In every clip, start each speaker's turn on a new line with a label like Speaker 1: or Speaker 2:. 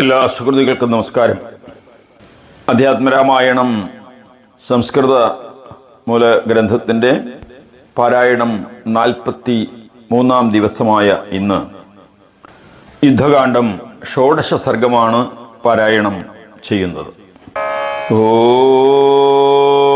Speaker 1: എല്ലാ സുഹൃത്തുക്കൾക്കും നമസ്കാരം. അധ്യാത്മരാമായണം സംസ്കൃത മൂല ഗ്രന്ഥത്തിന്റെ പാരായണം നാൽപ്പത്തി മൂന്നാം ദിവസമായ ഇന്ന്. യുദ്ധകാന്ഡം ഷോഡശ സർഗമാണ് പാരായണം ചെയ്യുന്നത്. ഓം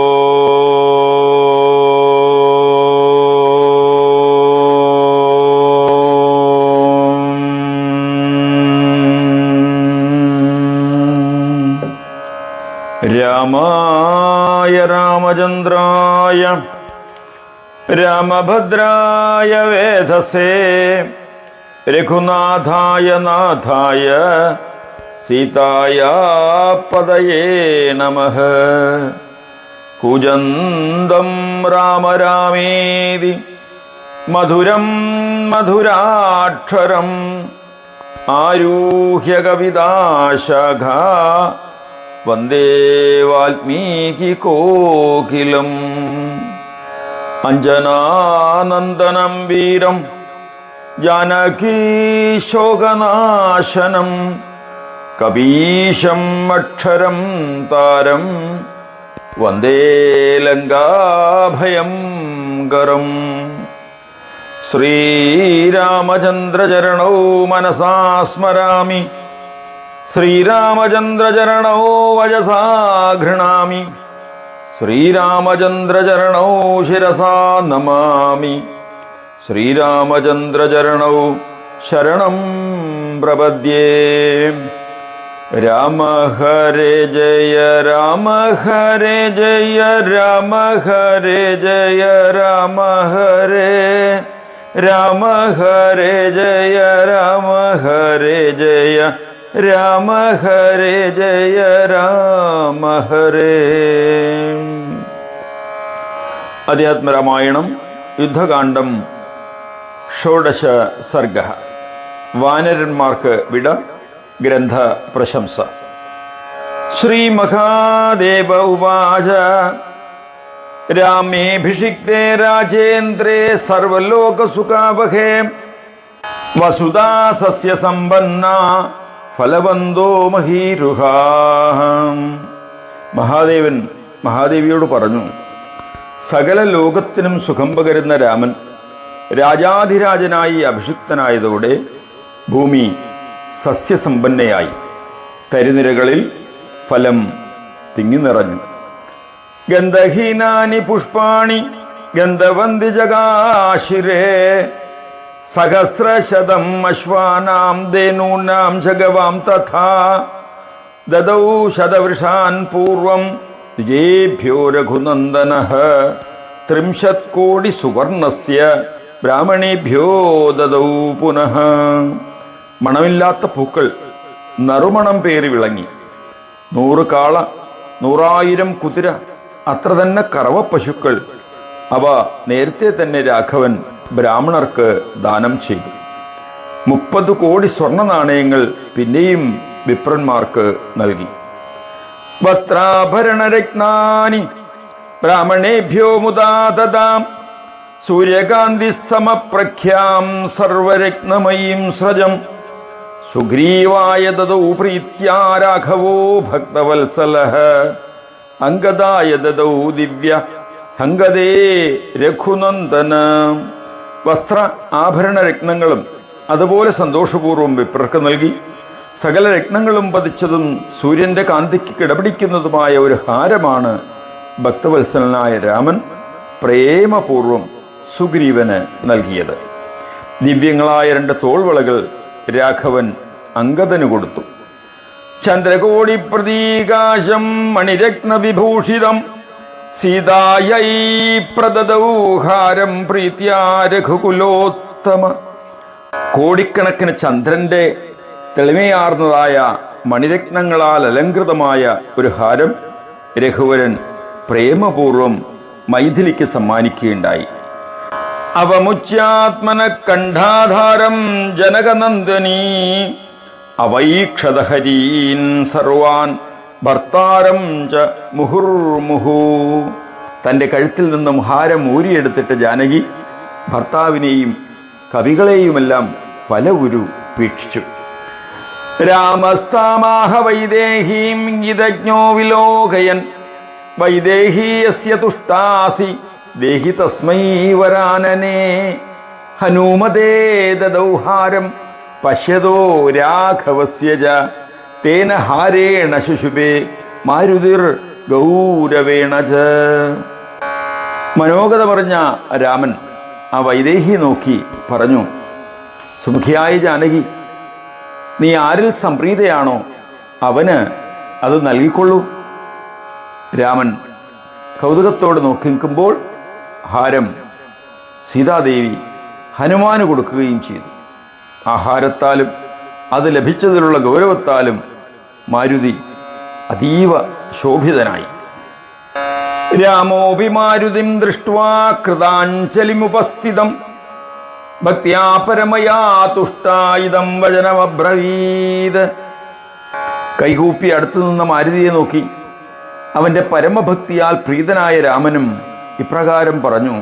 Speaker 1: രാമായ രാമചന്ദ്രായ രാമഭദ്രായ വേദസേ രഘുനാഥായ നാഥായ സീതായ പദയേ നമ. കുജന്തം രാമ രാമേതി മധുരം മധുരാക്ഷരം ആരൂഹ്യ കവിതാശാഖ വന്ദേ വാൽമീകി കോകിലം. അഞ്ജനാനന്ദനം വീരം ജാനകീശോകനാശനം കപീശം അക്ഷരം താരം വന്ദേ ലങ്കാഭയം കരം ശ്രീരാമചന്ദ്രചരണൗ മനസാ സ്മരാമി ശ്രീരാമചന്ദ്രചരണോ വജസാ ഘൃണാമി ശ്രീരാമചന്ദ്രചരണോ ശിരസാ നമാമി. ശ്രീരാമചന്ദ്രചരണോ ശരണം പ്രപദ്യേ. രാമ ഹരേ ജയ രാമ ഹരേ ജയ രാമ ഹരേ ജയ രാമ ഹരേ. രാമ ഹരേ ജയ രാമ ഹരേ ജയ. രാമ ഹരേ ജയ രാമ ഹരേ. അധ്യാത്മരാമായണം യുദ്ധകാന്ഡം ഷോഡശ സർഗ. വാനരന്മാർക്ക് വിട ഗ്രന്ഥ പ്രശംസ. ശ്രീ മഹാദേവ ഉവാച. രാമേഭിഷിക്തേ രാജേന്ദ്രേ സർവലോകസുഖാവഹേ. വസുധാ സസ്യസമ്പന്ന. ഫലവന്തോ മഹീരുഹാം. മഹാദേവൻ മഹാദേവിയോട് പറഞ്ഞു സകല ലോകത്തിനും സുഖം പകരുന്ന രാമൻ രാജാധിരാജനായി അഭിഷിക്തനായതോടെ ഭൂമി സസ്യസമ്പന്നയായി. തരിനിരകളിൽ ഫലം തിങ്ങി നിറഞ്ഞു. ഗന്ധഹീനാനി പുഷ്പാണി ഗന്ധവന്തി ജഗാശിരേ. സഹസ്രശതം അശ്വാനാം ധേനൂനാം ജഗവാം തഥാ. ദദൗ ശതവൃഷാൻ പൂർവം വിജേഭ്യോ രഘുനന്ദന. ത്രിംശത് കോടി സുവർണസ്യ ബ്രാഹ്മണേഭ്യോ ദദൗ പുനഃ. മണമില്ലാത്ത പൂക്കൾ നറുമണം പേറി വിളങ്ങി. നൂറ് കാള നൂറായിരം കുതിര അത്ര തന്നെ കറവ പശുക്കൾ അവ നേരത്തെ തന്നെ രാഘവൻ ബ്രാഹ്മണർക്ക് ദാനം ചെയ്തു. മുപ്പത് കോടി സ്വർണ നാണയങ്ങൾ പിന്നെയും വിപ്രന്മാർക്ക് നൽകി. വസ്ത്രാഭരണരത്നാനി ബ്രാഹ്മണേഭ്യോ മുദാതാം സൂര്യകാന്തി സമപ്രഖ്യാം സർവരത്നമയീം സ്രജം സുഗ്രീവായ ദദൗ പ്രീത്യാ രാഘവോ ഭക്തവത്സലഹ അംഗദായ ദദൗ ദിവ്യ ഹങ്കദേ രഘുനന്ദന. വസ്ത്ര ആഭരണ രത്നങ്ങളും അതുപോലെ സന്തോഷപൂർവം വിപ്രർക്ക് നൽകി. സകല രത്നങ്ങളും പതിച്ചതും സൂര്യന്റെ കാന്തിക്ക് കിടപിടിക്കുന്നതുമായ ഒരു ഹാരമാണ് ഭക്തവത്സലനായ രാമൻ പ്രേമപൂർവം സുഗ്രീവന് നൽകിയത്. ദിവ്യങ്ങളായ രണ്ട് തോൾവളകൾ രാഘവൻ അങ്കദന് കൊടുത്തു. ചന്ദ്രകോടി പ്രതീകാശം മണിരത്ന വിഭൂഷിതം സീതായൈ പ്രദദൗഹാരം പ്രീത്യാ രഘുകുലോത്തമ. കോടിക്കണക്കിന് ചന്ദ്രന്റെ തെളിമയാർന്നതായ മണിരത്നങ്ങളാൽ അലങ്കൃതമായ ഒരു ഹാരം രഘുവരൻ പ്രേമപൂർവം മൈഥിലിക്ക് സമ്മാനിക്കുകയുണ്ടായി. അവമുച്യാത്മന കണ്ഠാധാരം ജനകനന്ദനീ അവൈക്ഷതഹരീൻ സർവാൻ ഭർത്താരം ച മുഹുർമുഹു. തന്റെ കഴുത്തിൽ നിന്നും ഹാരം ഊരിയെടുത്തിട്ട് ജാനകി ഭർത്താവിനെയും കവികളെയുമെല്ലാം പല ഉരു വീക്ഷിച്ചു. രാമസ്താമാഹ വൈദേഹീം ഗിതജ്ഞോ വിലോകയൻ. വൈദേഹീയസ്യ തുഷ്ടാസി ദേഹി തസ്മൈ വരാനനേ. ഹനൂമതേ ദൗഹാരം പശ്യതോ രാഘവസ്യ തേന ഹാരേണ ശുശുപേ മാരുതിർ ഗൗരവേണ മനോഗത പറഞ്ഞ രാമൻ ആ വൈദേഹി നോക്കി പറഞ്ഞു സുമുഖിയായ ജാനകി നീ ആരിൽ സംപ്രീതയാണോ? അവന് അത് നൽകിക്കൊള്ളൂ. രാമൻ കൗതുകത്തോട് നോക്കി നിൽക്കുമ്പോൾ ഹാരം സീതാദേവി ഹനുമാന് കൊടുക്കുകയും ചെയ്തു. ആഹാരത്താലും അത് ലഭിച്ചതിലുള്ള ഗൗരവത്താലും മാരുതി അതീവ ശോഭിതനായി. രാമോപി മാരുതിം ദൃഷ്ട്വാ കൃതാഞ്ജലിമുപസ്ഥിതം ഭക്തിയാ പരമയാ തുഷ്ടായുധം വചനമബ്രവീത്. കൈകൂപ്പി അടുത്തു നിന്ന മാരുതിയെ നോക്കി അവന്റെ പരമഭക്തിയാൽ പ്രീതനായ രാമനും ഇപ്രകാരം പറഞ്ഞു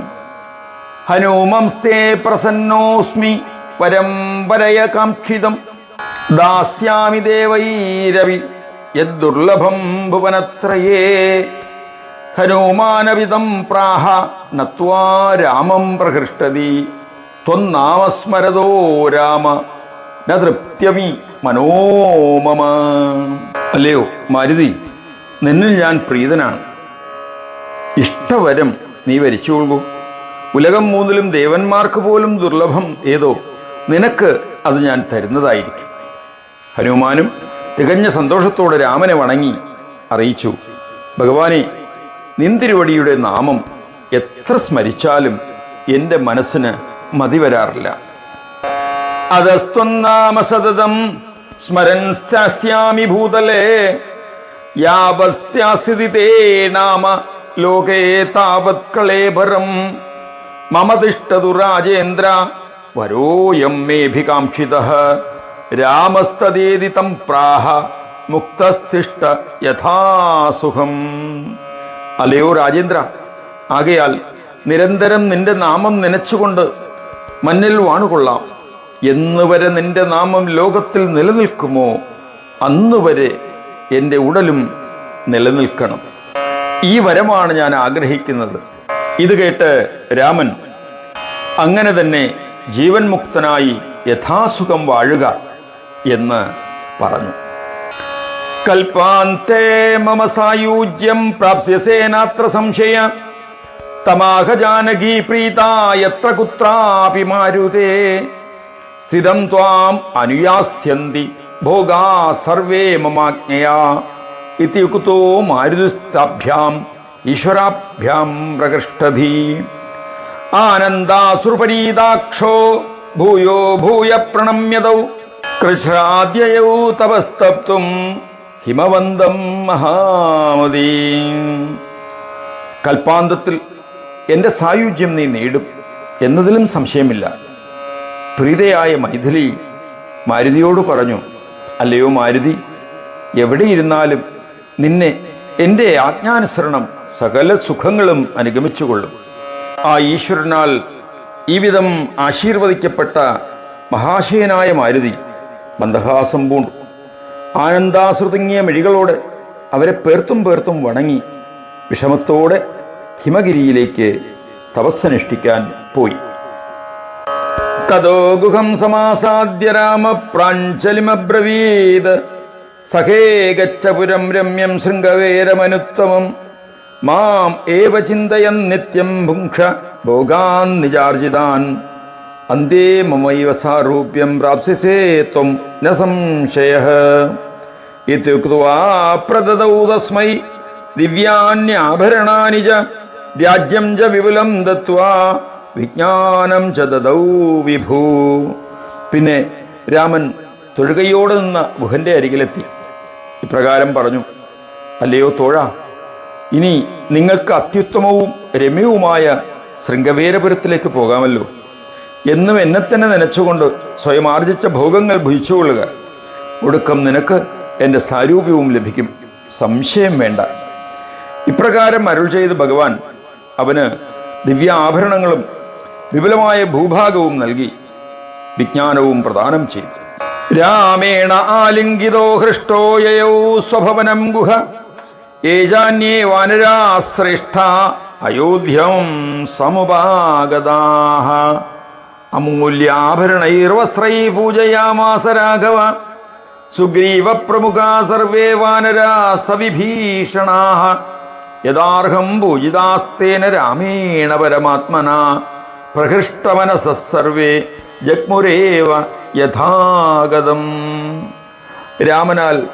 Speaker 1: ഹനുമംസ്തേ പ്രസന്നോസ്മി പരമ്പരയ കാക്ഷിതം ദാസ്യാമി ദേവൈരവി യദ്ദുർലഭം ഭുവനത്രയേ. ഹനുമാനവിധം പ്രാഹ നത്വാ രാമം പ്രഹൃഷ്ടതി. ത്വന്നാമസ്മരതോ രാമ ന തൃപ്തിയമി മനോമമ അല്ലയോ മരുതി നിന്നിൽ ഞാൻ പ്രീതനാണ്. ഇഷ്ടവരം നീ വരിച്ചുകൊള്ളൂ ഉലകം മൂന്നിലും ദേവന്മാർക്ക് പോലും ദുർലഭം ഏതോ? നിനക്ക് അത് ഞാൻ തരുന്നതായിരിക്കും. ഹനുമാനും തികഞ്ഞ സന്തോഷത്തോടെ രാമനെ വണങ്ങി അറിയിച്ചു. ഭഗവാനെ നിന്തിരുവടിയുടെ നാമം എത്ര സ്മരിച്ചാലും എന്റെ മനസ്സിന് മതി വരാറില്ല. അതസ്ത്വന്നാമ സതതം ഭൂതലേ യാവസ്യാസിതി നാമ ലോകേ താവത് കളേഭരം. മമ തിഷ്ടതു രാജേന്ദ്ര വരോയം മേഭികാംക്ഷിത. രാമസ്തദേതി തം പ്രാഹ മുക്തസ്ഥിഷ്ട യഥാസുഖം. അല്ലയോ രാജേന്ദ്ര ആകയാൽ നിരന്തരം നിന്റെ നാമം നനച്ചുകൊണ്ട് മഞ്ഞിൽ വാണുകൊള്ളാം. എന്നുവരെ നിന്റെ നാമം ലോകത്തിൽ നിലനിൽക്കുമോ? അന്നുവരെ എന്റെ ഉടലും നിലനിൽക്കണം. ഈ വരമാണ് ഞാൻ ആഗ്രഹിക്കുന്നത്. ഇത് കേട്ട് രാമൻ അങ്ങനെ തന്നെ ജീവൻ മുക്തനായി യഥാസുഖം വാഴുക. എന്ന് പറഞ്ഞു. കൽപ്പാന്തേ മമ സായൂജ്യം പ്രാപ്സ്യസേനാത്ര സംശയ. തമാഹ ജാനകി പ്രീത എത്ര കുത്രാപി മാരുതേ. സ്ഥിതം ത്വാം അനുയാസ്യന്തി ഭോഗാ സർവേ മമാജ്ഞയാ. ഇതി ഉക്തോ മാരുതിസ്ഥാഭ്യാം ഈശ്വരാഭ്യാം പ്രകൃഷ്ടധി. ആനന്ദാസുരപരീതാക്ഷോ ഭൂയോ ഭൂയ പ്രണമ്യതൗ കൃച്ഛ്രാദ്യയൗ തപസ്തപ്തും ഹിമവന്തം മഹാമതീ കൽപ്പാന്തത്തിൽ എന്റെ സായുജ്യം നീ നേടും എന്നതിലും സംശയമില്ല. പ്രീതയായ മൈഥിലി മാരുതിയോട് പറഞ്ഞു അല്ലയോ മാരുതി എവിടെയിരുന്നാലും നിന്നെ എന്റെ ആജ്ഞാനുസരണം സകല സുഖങ്ങളും അനുഗമിച്ചുകൊള്ളും. ആ ഈശ്വരനാൽ ഈ വിധം ആശീർവദിക്കപ്പെട്ട മഹാശയനായ മാരുതി മന്ദഹാസം പൂണ്ടു. ആനന്ദാശ്രുതിങ്ങിയ മിഴികളോടെ അവരെ പേർത്തും പേർത്തും വണങ്ങി വിഷമത്തോടെ ഹിമഗിരിയിലേക്ക് തപസ്സനുഷ്ഠിക്കാൻ പോയി. തതോ ഗുഹം സമാസാദ്യ രാമ പ്രാഞ്ചലിമബ്രവീത് സഖേ ഗച്ഛപുരം രമ്യം ശൃംഗവേരമനുത്തമം. മാം ഏവ ചിന്തയൻ നിത്യം ഭുങ്ക്ഷ ഭോഗാൻ നിജാർജിതാൻ അന്തേ മമൈവ സാരൂപ്യം പ്രാപ്സ്യസേ ത്വം ന സംശയ. ഇത്യുക്ത്വാ പ്രദദൗ തസ്മൈ. ദിവ്യാന്യാഭരണാനി ച രാജ്യം ച വിപുലം ദത്വാ വിജ്ഞാനം ച ദദൗ വിഭൂ. പിന്നെ രാമൻ തൊഴുകയോടെ നിന്ന ഗുഹന്റെ അരികിലെത്തി. ഇപ്രകാരം പറഞ്ഞു അല്ലയോ തോഴ ഇനി നിങ്ങൾക്ക് അത്യുത്തമവും രമ്യവുമായ ശൃംഗവേരപുരത്തിലേക്ക് പോകാമല്ലോ. എന്നും എന്നെ തന്നെ നനച്ചുകൊണ്ട് സ്വയം ആർജിച്ച ഭോഗങ്ങൾ ഭുജിച്ചുകൊള്ളുക. ഒടുക്കം നിനക്ക് എന്റെ സാരൂപ്യവും ലഭിക്കും. സംശയം വേണ്ട. ഇപ്രകാരം അരുൾ ചെയ്ത് ഭഗവാൻ അവന് ദിവ്യ ആഭരണങ്ങളും വിപുലമായ ഭൂഭാഗവും നൽകി വിജ്ഞാനവും പ്രദാനം ചെയ്തു. രാമേണ ആലിംഗിതോ ഹൃഷ്ടോ യയൗ സ്വഭവനം ഗുഹ. ഏജാന്യേ വാനരാശ്രേഷ്ഠ അയോധ്യം സമുപാഗതാഹ. അമൂല്യാഭരണൈർവസ്ത്രൈ പൂജയാമാസ രാഘവ. സുഗ്രീവ പ്രമുഖ സർവേ വാനരാ സവിഭീഷണാ. യഥാർഹം പൂജിതാസ്തേന രാമേണ പരമാത്മന. പ്രഹൃഷ്ടമനസർവേ ജഗ്മുരേവ യഥാഗതം. രാമനാൽ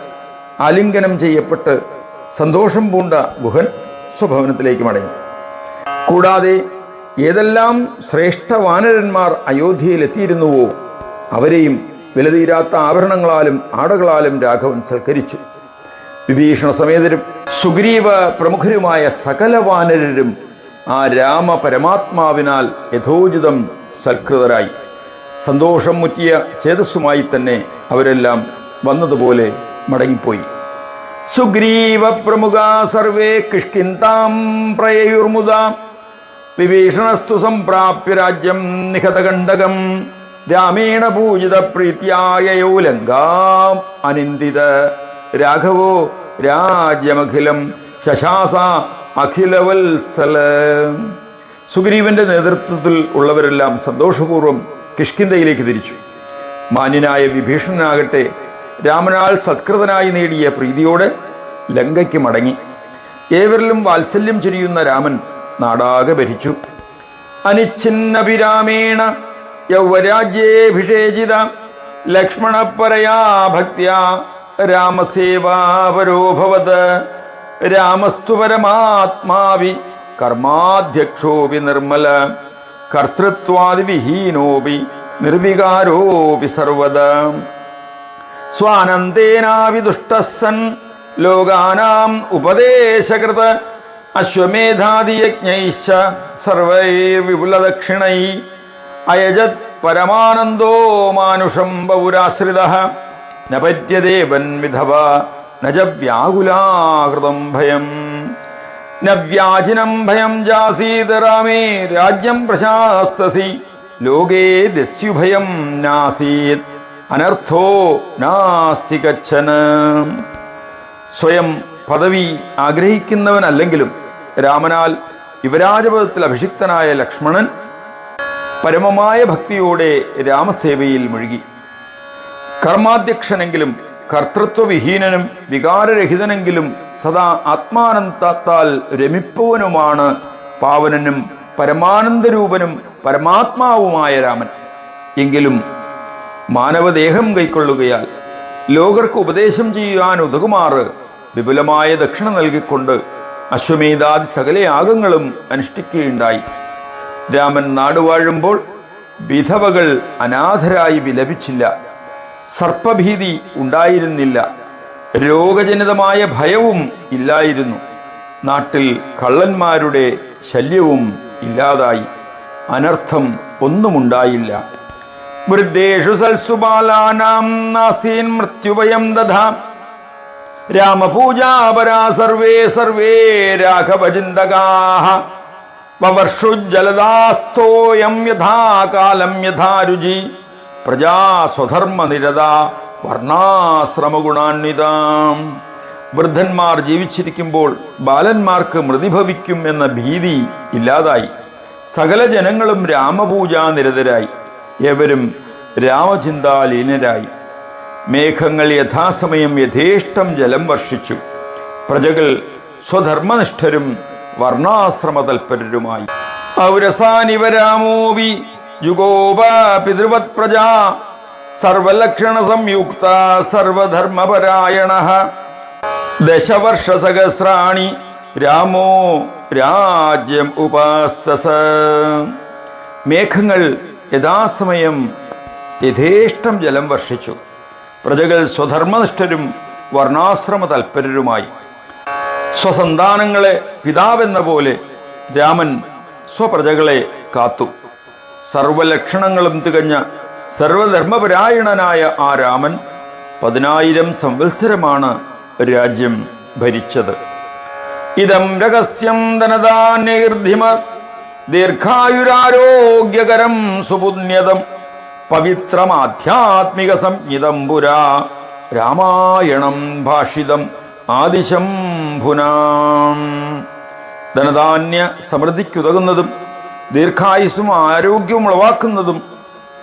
Speaker 1: ആലിംഗനം ചെയ്യപ്പെട്ട് സന്തോഷം പൂണ്ട ഗുഹൻ സ്വഭവനത്തിലേക്ക് മടങ്ങി. കൂടാതെ ഏതെല്ലാം ശ്രേഷ്ഠ വാനരന്മാർ അയോധ്യയിലെത്തിയിരുന്നുവോ അവരെയും വിലതീരാത്ത ആഭരണങ്ങളാലും ആടകളാലും രാഘവൻ സൽക്കരിച്ചു. വിഭീഷണ സമേതരും സുഗ്രീവ പ്രമുഖരുമായ സകല വാനരരും ആ രാമ പരമാത്മാവിനാൽ യഥോചിതം സൽകൃതരായി. സന്തോഷം മുറ്റിയ ചേതസ്സുമായി തന്നെ അവരെല്ലാം വന്നതുപോലെ മടങ്ങിപ്പോയി. സുഗ്രീവ പ്രമുഖ സർവേ കിഷ്കിന്താം പ്രയയുർമുദ. വിഭീഷണസ്തു സംപ്രാപ്യ രാജ്യം നിഹതകണ്ടകം രാമേണ പൂജിത പ്രീത്യായയോ ലങ്കാം അനിന്ദിത. രാഘവോ രാജ്യമഖിലം ശശാസ അഖിലവത്സല. സുഗ്രീവന്റെ നേതൃത്വത്തിൽ ഉള്ളവരെല്ലാം സന്തോഷപൂർവം കിഷ്കിന്തയിലേക്ക് തിരിച്ചു. മാന്യനായ വിഭീഷണനാകട്ടെ രാമനാൽ സത്കൃതനായി നേടിയ പ്രീതിയോടെ ലങ്കയ്ക്ക് മടങ്ങി. ഏവരിലും വാത്സല്യം ചൊരിയുന്ന രാമൻ നാടാകെ ഭരിച്ചു. അനിച്ഛിന്നഭിരാമേണ യൗവരാജ്യേഭിഷേചിത ലക്ഷ്മണപരയാ ഭക്ത്യാ രാമസേവാപരോഭവത് രാമസ്തു പരമാത്മാവി കർമാധ്യക്ഷോപി നിർമ്മല കർത്തൃത്വാദിവിഹീനോപി നിർവികാരോപി സർവത. സ്വാനന്ദേനാവിദുഷ്ടസൻ ലോകാനാം ഉപദേശകൃത അശ്വമേധാദിയജ്ഞൈശ്ച സർവൈർവിപുലദക്ഷിണൈ. അയജത് പരമാനന്ദോ മാനുഷം ബൗരാശ്രിത ന പര്യദേവൻ വിധവ നജ ഭയം. നവ്യാജിനം ഭയം ജാസീത് രാമേ രാജ്യം പ്രശാസ്തസി. ലോകേ ദസ്യുഭയം നാസീത് അനർത്ഥോ നാസ്തി കച്ചന സ്വയം പദവി ആഗ്രഹിക്കുന്നവനല്ലെങ്കിലും രാമനാൽ യുവരാജപദത്തിൽ അഭിഷിക്തനായ ലക്ഷ്മണൻ പരമമായ ഭക്തിയോടെ രാമസേവയിൽ മുഴുകി. കർമാധ്യക്ഷനെങ്കിലും കർത്തൃത്വവിഹീനനും വികാരരഹിതനെങ്കിലും സദാ ആത്മാനന്ദത്താൽ രമിപ്പവനുമാണ് പാവനനും പരമാനന്ദരൂപനും പരമാത്മാവുമായ രാമൻ. എങ്കിലും മാനവദേഹം കൈക്കൊള്ളുകയാൽ ലോകർക്ക് ഉപദേശം ചെയ്യുവാൻ ഉതകുമാറ് വിപുലമായ ദക്ഷിണ നൽകിക്കൊണ്ട് അശ്വമേധാദി സകല യാഗങ്ങളും അനുഷ്ഠിക്കുകയുണ്ടായി. രാമൻ നാടുവാഴുമ്പോൾ വിധവകൾ അനാഥരായി വിലപിച്ചില്ല. സർപ്പഭീതി ഉണ്ടായിരുന്നില്ല. രോഗജനിതമായ ഭയവും ഇല്ലായിരുന്നു. നാട്ടിൽ കള്ളന്മാരുടെ ശല്യവും ഇല്ലാതായി. അനർത്ഥം ഒന്നുമുണ്ടായില്ല. വൃദ്ധേഷു സൽസുബാലാനാം നാസീൻ മൃത്യുഭയം ദധാ. രാമപൂജാപരാ സർവേ സർവേ രാഘവചിന്തകാഹ വവർഷുജലദാസ്തോയം യഥാകാലം യഥാരുചി പ്രജാ സ്വധർമ്മനിരത വർണാശ്രമഗുണാന്വിതാം. വൃദ്ധന്മാർ ജീവിച്ചിരിക്കുമ്പോൾ ബാലന്മാർക്ക് മൃതിഭവിക്കും എന്ന ഭീതി ഇല്ലാതായി. സകല ജനങ്ങളും രാമപൂജാനിരതരായി ഏവരും രാമചിന്താലീനരായി. മേഘങ്ങൾ യഥാസമയം യഥേഷ്ടം ജലം വർഷിച്ചു. പ്രജകൾ സ്വധർമ്മനിഷ്ഠരും വർണാശ്രമതൽപരരുമായി. ഔരസാനിവരാമോവി യുഗോപ പിതൃവത് പ്രജാ സർവലക്ഷണ സംയുക്ത സർവധർമ്മപരായണ. ദശവർഷസഹസ്രാണി രാമോ രാജ്യം ഉപാസ്തസ. മേഘങ്ങൾ യഥാസമയം യഥേഷ്ടം ജലം വർഷിച്ചു. പ്രജകൾ സ്വധർമ്മനിഷ്ഠരും വർണാശ്രമ തൽപരരുമായി സ്വസന്താനങ്ങളെ പിതാവെന്ന പോലെ രാമൻ സ്വപ്രജകളെ കാത്തു. സർവലക്ഷണങ്ങളും തികഞ്ഞ സർവധർമ്മപരായണനായ ആ രാമൻ പതിനായിരം സംവത്സരമാണ് രാജ്യം ഭരിച്ചത്. ഇതം രഹസ്യം ധനധാന്യർദ്ധിമ ദീർഘായുരാരോഗ്യകരം സുപുണ്യതം. പവിത്രമാധ്യാത്മിക സംഹിതം പുരാ രാമായണം ഭാഷിതം ആദിശംഭുനാ. ധനധാന്യ സമൃദ്ധിക്കുതകുന്നതും ദീർഘായുസ്സും ആരോഗ്യവും ഉളവാക്കുന്നതും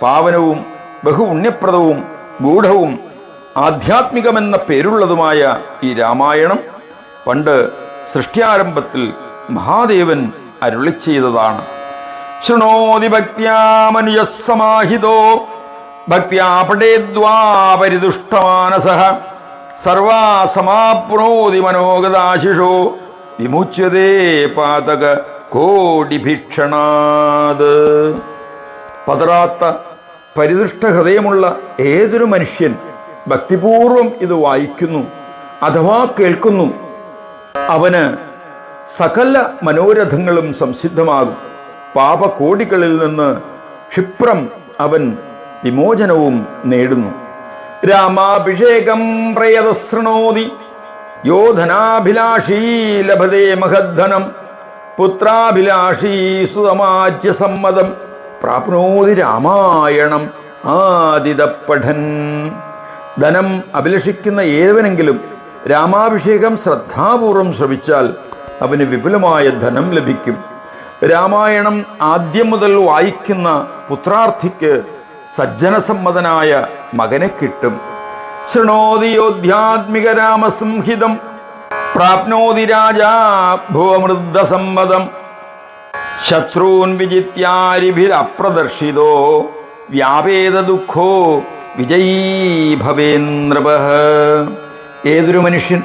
Speaker 1: പാവനവും ബഹുപുണ്യപ്രദവും ഗൂഢവും ആധ്യാത്മികമെന്ന പേരുള്ളതുമായ ഈ രാമായണം പണ്ട് സൃഷ്ടിയാരംഭത്തിൽ മഹാദേവൻ അരുളി ചെയ്തതാണ് ശൃണോതി ഭക്തിയാമനുജസമാഹിതോ മനുജസമാഹിതോ സർവാസമാപ്നോതി മനോഗതാശിഷോ. വിമുച്യതേ പാതക കോടിഭിക്ഷണാത്. പതറാത്ത പരിദുഷ്ട ഹൃദയമുള്ള ഏതൊരു മനുഷ്യൻ ഭക്തിപൂർവം ഇത് വായിക്കുന്നു അഥവാ കേൾക്കുന്നു അവന് സകല മനോരഥങ്ങളും സംസിദ്ധമാകും. പാപകോടികളിൽ നിന്ന് ക്ഷിപ്രം അവൻ വിമോചനവും നേടുന്നു. രാമാഭിഷേകം പ്രയതശൃണോതി യോധനാഭിലാഷീ ലഭതേ മഹദ്ധനം പുത്രാഭിലാഷീ സുതമാജ്യ സമ്മതം പ്രാപ്നോതി രാമായണം ആദിതപ്പഠൻ ധനം അഭിലഷിക്കുന്ന ഏവനെങ്കിലും രാമാഭിഷേകം ശ്രദ്ധാപൂർവം ശ്രമിച്ചാൽ അവന് വിപുലമായ ധനം ലഭിക്കും. രാമായണം ആദ്യം മുതൽ വായിക്കുന്ന പുത്രാർത്ഥിക്ക് സജ്ജനസമ്മതനായ മകനെ കിട്ടും. ശൃണോതി യോധ്യാത്മിക രാമസംഹിതം പ്രാപ്നോതി രാജാ ഭുവമൃദ്ധസമ്മതം. ശത്രുൻ വിജിത്യാരിഭിരപ്രദർശിതോ വ്യാപേത ദുഃഖോ വിജയീ ഭവേന്ദ്രപ ഏതൊരു മനുഷ്യൻ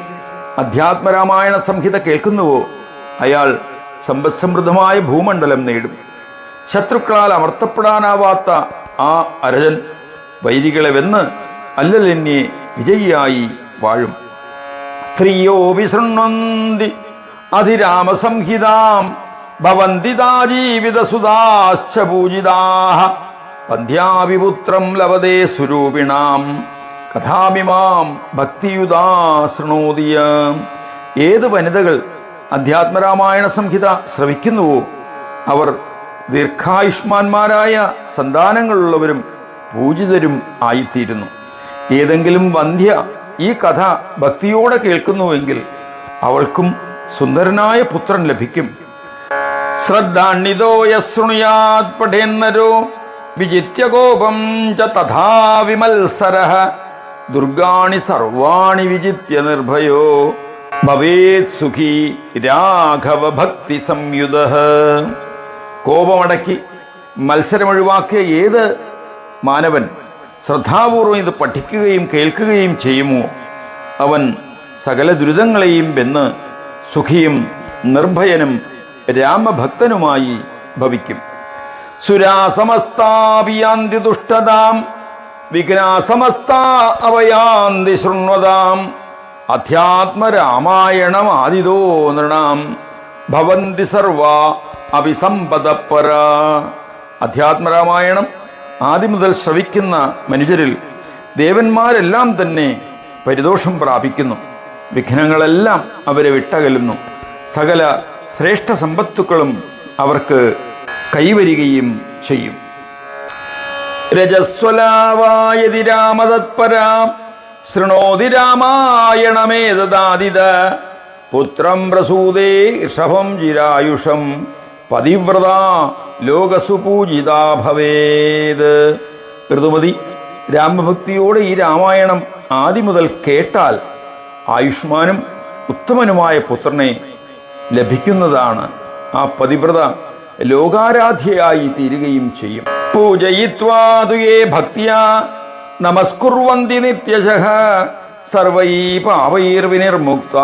Speaker 1: അധ്യാത്മരാമായണ സംഹിത കേൾക്കുന്നുവോ? അയാൾ സമ്പത്സമൃദ്ധമായ ഭൂമണ്ഡലം നേടും ശത്രുക്കളാൽ അമർത്തപ്പെടാനാവാത്ത ആ അരജൻ വൈരികളെ വെന്ന് അല്ലലെന്നെ വിജയിയായി വാഴും. സ്ത്രീയോ വിസൃണ്ണന്തി അധിരാമസംഹിതാം ഭവന്തിതാ ജീവിതസുതാശ്ച പൂജിതാഹ പന്ധ്യാവിപുത്രം ലവതേ സ്വരൂപിണാം കഥാമിമാം ഭക്തിയുദാ ശൃണോതിയ ഏത് വനിതകൾ അധ്യാത്മരാമായണ സംഹിത ശ്രവിക്കുന്നുവോ അവർ ദീർഘായുഷ്മാന്മാരായ സന്താനങ്ങളുള്ളവരും പൂജിതരും ആയിത്തീരുന്നു. ഏതെങ്കിലും വന്ധ്യ ഈ കഥ ഭക്തിയോടെ കേൾക്കുന്നുവെങ്കിൽ അവൾക്കും സുന്ദരനായ പുത്രൻ ലഭിക്കും. ശ്രദ്ധാണ്ഡിതോ യശൃണുയാത് പഠേന്നരോ വിജിത്യ കോപം ച തഥാ വിമത്സര ദുർഗാണി സർവാണി വിജിത്യ നിർഭയോ ഭവേത് സുഖി രാഘവ ഭക്തി സംയുത കോപമടക്കി മത്സരമൊഴിവാക്കിയ ഏത് മാനവൻ ശ്രദ്ധാപൂർവം ഇത് പഠിക്കുകയും കേൾക്കുകയും ചെയ്യുമോ? അവൻ സകല ദുരിതങ്ങളെയും വെന്ന് സുഖിയും നിർഭയനും രാമഭക്തനുമായി ഭവിക്കും. സുരാസമസ്താപിയാന്തി ദുഷ്ടതാം വിഘ്നാസമസ്ത അവയാന്തി ശൃണ്വതാം. അധ്യാത്മരാമായണമാദിതോ നൃണാം. ഭവന്തി സർവ അഭിസമ്പദപ്പര അധ്യാത്മരാമായണം ആദ്യം മുതൽ ശ്രവിക്കുന്ന മനുഷ്യരിൽ ദേവന്മാരെല്ലാം തന്നെ പരിദോഷം പ്രാപിക്കുന്നു. വിഘ്നങ്ങളെല്ലാം അവരെ വിട്ടകലുന്നു. സകല ശ്രേഷ്ഠ സമ്പത്തുക്കളും അവർക്ക് കൈവരികയും ചെയ്യും. രജസ്വലാവായതി രാമതത്പരാ. ശൃണോതി രാമായണമേതദാദിത. പുത്രം പ്രസൂതേ ഋഷഭം ചിരായുഷം പതിവ്രത ലോകസുപൂജിതാ ഭവേത്. ഋതുമതി രാമഭക്തിയോടെ ഈ രാമായണം ആദ്യം മുതൽ കേട്ടാൽ ആയുഷ്മാനും ഉത്തമനുമായ പുത്രനെ ലഭിക്കുന്നതാണ്. ആ പതിവ്രത ലോകാരാധ്യയായി തീരുകയും ചെയ്യും. പൂജയിത്വാതുയേ ഭക്തിയാ നമസ്കുർവന്തി നിത്യശഃ സർവൈ പാപൈർവിനിർമുക്ത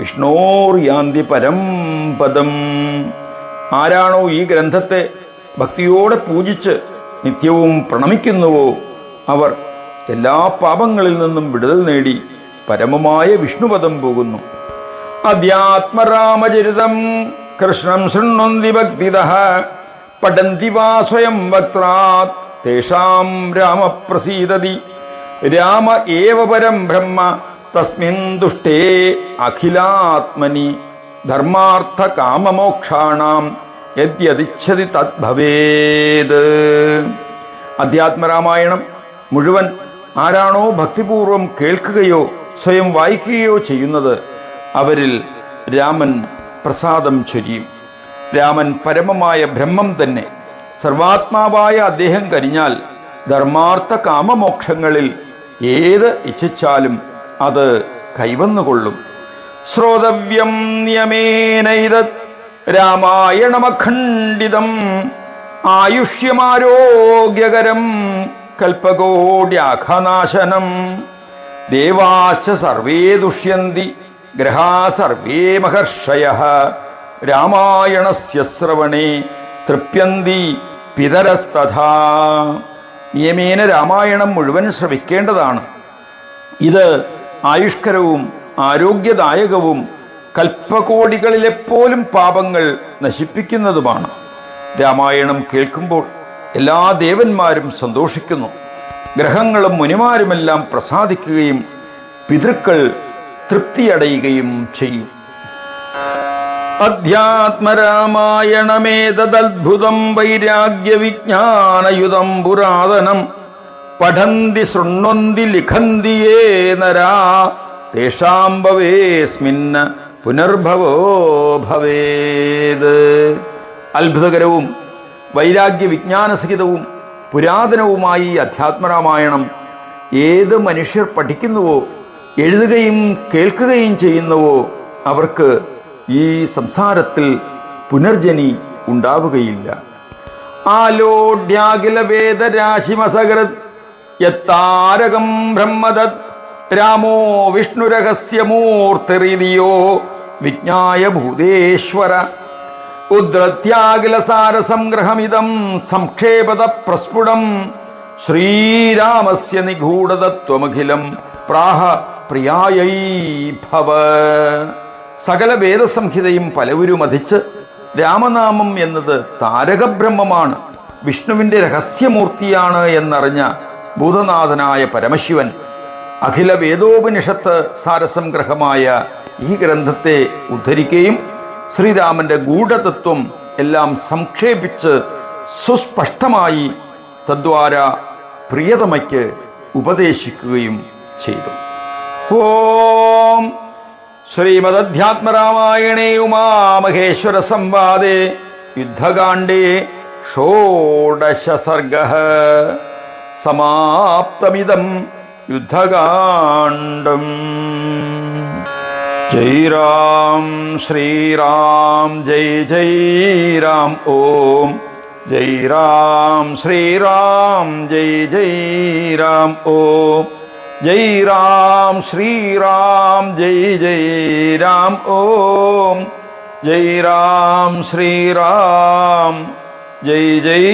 Speaker 1: വിഷ്ണോർയാന്തി പരം പദം. ആരാണോ ഈ ഗ്രന്ഥത്തെ ഭക്തിയോടെ പൂജിച്ച് നിത്യവും പ്രണമിക്കുന്നുവോ അവർ എല്ലാ പാപങ്ങളിൽ നിന്നും വിടുതൽ നേടി പരമമായ വിഷ്ണുപദം പോകുന്നു. അധ്യാത്മരാമചരിതം കൃഷ്ണം ശൃണ്വന്തി ഭക്തിത. പഠന്തി വാ സ്വയം വക്രാത് തേഷാം രാമ പ്രസീദതി രാമ ഏവ പരം ബ്രഹ്മ തസ്മിൻ ദുഷ്ടേ അഖിലാത്മനി. ധർമാർത്ഥ കാമമോക്ഷാണാം യദ്യതിച്ഛതി തദ്ഭവേത് അധ്യാത്മരാമായണം മുഴുവൻ ആരാണോ ഭക്തിപൂർവം കേൾക്കുകയോ സ്വയം വായിക്കുകയോ ചെയ്യുന്നത് അവരിൽ രാമൻ പ്രസാദം ചൊരിയും. രാമൻ പരമമായ ബ്രഹ്മം തന്നെ. സർവാത്മാവായ അദ്ദേഹം കരിഞ്ഞാൽ ധർമാർത്ഥ കാമമോക്ഷങ്ങളിൽ ഏത് ഇച്ഛിച്ചാലും അത് കൈവന്നുകൊള്ളും. ശ്രോതവ്യം നിയമേനൈത രാമായണമഖണ്ഡിതം ആയുഷ്യമാരോഗ്യകരം കൽപ്പകോട്യാഘനാശനം. ദേവാശ സർവേ ദുഷ്യന്തി ഗ്രഹാ സർവേ മഹർഷയ. രാമായണസ്യ ശ്രവണേ തൃപ്യന്തി പിതരസ്തഥാ. നിയമേന രാമായണം മുഴുവൻ ശ്രവിക്കേണ്ടതാണ്. ഇത് ആയുഷ്കരവും ആരോഗ്യദായകവും കൽപ്പകോടികളിലെപ്പോലും പാപങ്ങൾ നശിപ്പിക്കുന്നതുമാണ്. രാമായണം കേൾക്കുമ്പോൾ എല്ലാ ദേവന്മാരും സന്തോഷിക്കുന്നു. ഗ്രഹങ്ങളും മുനിമാരുമെല്ലാം പ്രസാദിക്കുകയും പിതൃക്കൾ തൃപ്തിയടയുകയും ചെയ്യും. അധ്യാത്മരാമായണമേതദ്ഭുതം വൈരാഗ്യവിജ്ഞാനയുധം പുരാതനം പഠന്തി ശൃണ്വന്തി ലിഖന്തി യേ നരാ. തേഷാം ഭവേസ്മിന്ന പുനർഭവോ ഭവേത്. അത്ഭുതകരവും വൈരാഗ്യ വിജ്ഞാനസഹിതവും പുരാതനവുമായി അധ്യാത്മരാമായണം ഏത് മനുഷ്യർ പഠിക്കുന്നുവോ എഴുതുകയും കേൾക്കുകയും ചെയ്യുന്നുവോ അവർക്ക് ഈ സംസാരത്തിൽ പുനർജനി ഉണ്ടാവുകയില്ല. ആലോഢ്യാഖില ബ്രഹ്മദത് രാമോ വിഷ്ണുരഹസ്യമൂർത്തിറിതിയോ വിജ്ഞായ ഭൂതേശ്വര ഉദ്രത്യാഖില സാരസംഗ്രഹമിതം സംക്ഷേപത പ്രസ്ഫുടം ശ്രീരാമസ്യ നിഗൂഢതത്വമഖിലം പ്രാഹ പ്രിയായൈ ഭവ സകല വേദസംഹിതയും പലവരും അധിച്ച് രാമനാമം എന്നത് താരകബ്രഹ്മമാണ്. വിഷ്ണുവിന്റെ രഹസ്യമൂർത്തിയാണ് എന്നറിഞ്ഞ ഭൂതനാഥനായ പരമശിവൻ അഖില വേദോപനിഷത്ത് സാരസംഗ്രഹമായ ഈ ഗ്രന്ഥത്തെ ഉദ്ധരിക്കുകയും ശ്രീരാമന്റെ ഗൂഢതത്വം എല്ലാം സംക്ഷേപിച്ച് സുസ്പഷ്ടമായി തദ്വാര പ്രിയതമയ്ക്ക് ഉപദേശിക്കുകയും ചെയ്തു. ഓം ശ്രീമദധ്യാത്മരാമായണേ ഉമാമഹേശ്വര സംവാദേ യുദ്ധകാണ്ഡേ ഷോഡശ സർഗ സമാപ്തമിതം യുദ്ധകാണ്ഡം. ജയ് രാം ശ്രീരാം ജയ് ജയ് രാം ഓം. ജയ് രാം ശ്രീരാം ജയ് ജയ് രാം ഓം. ജയ് രാം ശ്രീരാം ജയ് ജയ് രാം ഓം ജയ് രാം ശ്രീരാം ജയ് ജയ്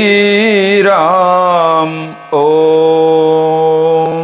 Speaker 1: രാം ഓം